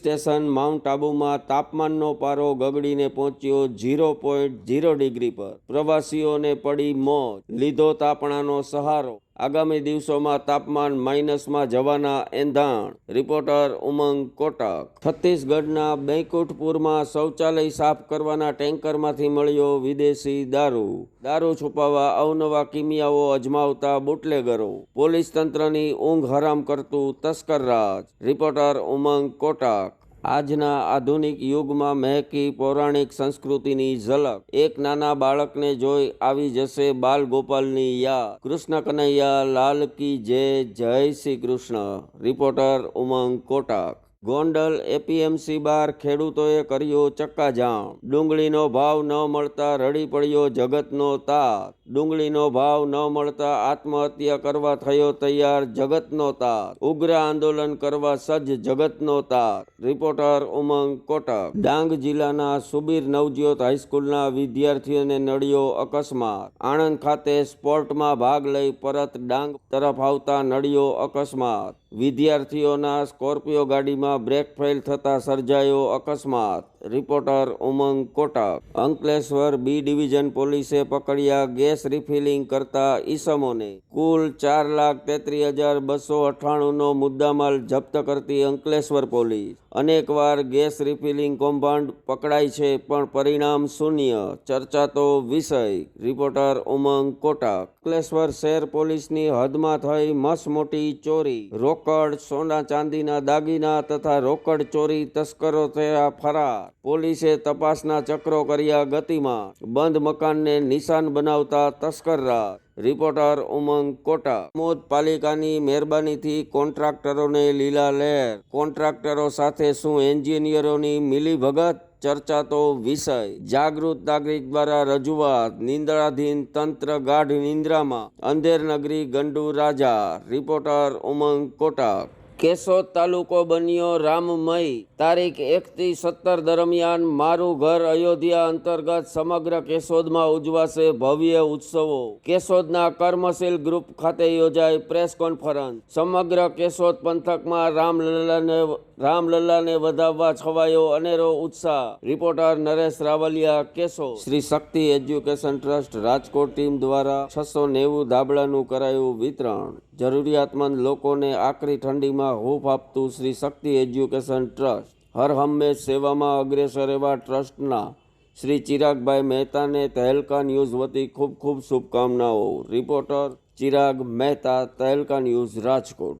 Station mount આબુમાં તાપમાનનો પારો ગગડીને પહોંચ્યો ઝીરો પોઈન્ટ ઝીરો ડિગ્રી પર. પ્રવાસીઓને પડી મોજ લીધો તાપણાનો સહારો. આગામી દિવસોમાં તાપમાન માઇનસમાં જવાના એંધાણ, રિપોર્ટર ઉમંગ કોટક. છત્તીસગઢના બૈકુંઠપુરમાં શૌચાલય સાફ કરવાના ટેન્કરમાંથી મળ્યો વિદેશી દારૂ. દારૂ છુપાવવા અવનવા કિમિયાઓ અજમાવતા બુટલેગરો. પોલીસ તંત્રની ઊંઘ હરામ કરતું તસ્કર રાજ. રિપોર્ટર ઉમંગ કોટક. આજના આધુનિક યુગમાં મહેકી પૌરાણિક સંસ્કૃતિની ઝલક. એક નાના બાળકને જોઈ આવી જશે બાલ ગોપાલની યાદ. કૃષ્ણ કનૈયા, લાલ કી જય જય શ્રી કૃષ્ણ. રિપોર્ટર ઉમંગ કોટક. ગોંડલ એપીએમસી બાર ખેડૂતોએ કર્યો ચક્કાજામ. ડુંગળીનો ભાવ ન મળતા રડી પડ્યો જગતનો તાત ડુંગળીનો ભાવ ન મળતા આત્મહત્યા કરવા થયો તૈયાર જગતનો તાત ઉગ્ર આંદોલન કરવા સજ્જ જગતનો તાત રિપોર્ટર ઉમંગ કોટક. ડાંગ જિલ્લાના સુબીર નવજ્યોત હાઈસ્કૂલના વિદ્યાર્થીઓને નડ્યો અકસ્માત. આણંદ ખાતે સ્પોર્ટમાં ભાગ લઈ પરત ડાંગ તરફ આવતા નડ્યો અકસ્માત. વિદ્યાર્થીઓના સ્કોર્પિયો ગાડીમાં બ્રેક ફેલ થતાં સર્જાયો અકસ્માત. Reporter Umang Kotak. Ankleshwar B division પોલીસે પકડ્યા ગેસ રિફિલિંગ કરતા ઈસમોને કુલ ચાર લાખ તેત્રીસ હજાર બસો અઠ્ઠાણુંનો મુદ્દામાલ જપ્ત કરતી અંકલેશ્વર પોલીસ. અનેકવાર ગેસ રિફિલિંગ કૌભાંડ પકડાય છે, પણ પરિણામ શૂન્ય. ચર્ચાતો વિષય, રિપોર્ટર ઉમંગ કોટક. અંકલેશ્વર શહેર પોલીસની હદમાં થઈ મસ મોટી ચોરી. રોકડ, સોના ચાંદીના દાગીના તથા રોકડ ચોરી તસ્કરો થયા ફરાર. પોલીસે તપાસના ચક્રો કર્યા ગતિમાં. બંધ મકાનને નિશાન બનાવતા તસ્કર રાજ રિપોર્ટર ઉમંગ કોટા. મોદ પાલિકાની મહેરબાનીથી કોન્ટ્રાક્ટરોને લીલા લહેર. કોન્ટ્રાક્ટરો સાથે શું એન્જિનિયરોની મિલીભગત? ચર્ચાતો વિષય. જાગૃત નાગરિક દ્વારા રજૂઆત. નિંદ્રાધીન તંત્ર ગાઢ નિંદ્રામાં. અંધેર નગરી ગંડુ રાજા. રિપોર્ટર ઉમંગ કોટક કેશોદ તાલુકો બન્યો રામમય. તારીખ એકથી સત્તર દરમિયાન મારું ઘર અયોધ્યા અંતર્ગત સમગ્ર કેશોદમાં ઉજવાશે ભવ્ય ઉત્સવો. કેશોદના કર્મશીલ ગ્રુપ ખાતે યોજાય પ્રેસ કોન્ફરન્સ. સમગ્ર કેશોદ પંથકમાં રામલલ્લાને રામલલ્લાને વધાવવા છવાયો અનેરો ઉત્સાહ. રિપોર્ટર નરેશ રાવલિયા કેસો Shri Shakti education trust Rajkot team દ્વારા છસો નેવું ધાબળાનું કરાયું વિતરણ. જરૂરિયાતમંદ લોકોને આકરી ઠંડીમાં હૂફ આપતું શ્રી શક્તિ એજ્યુકેશન ટ્રસ્ટ. હર હંમેશ સેવામાં અગ્રેસર એવા ટ્રસ્ટના શ્રી ચિરાગભાઈ મહેતાને તહેલકા ન્યૂઝ વતી ખૂબ ખૂબ શુભકામનાઓ. Reporter Chirag Mehta, Tehelka news Rajkot.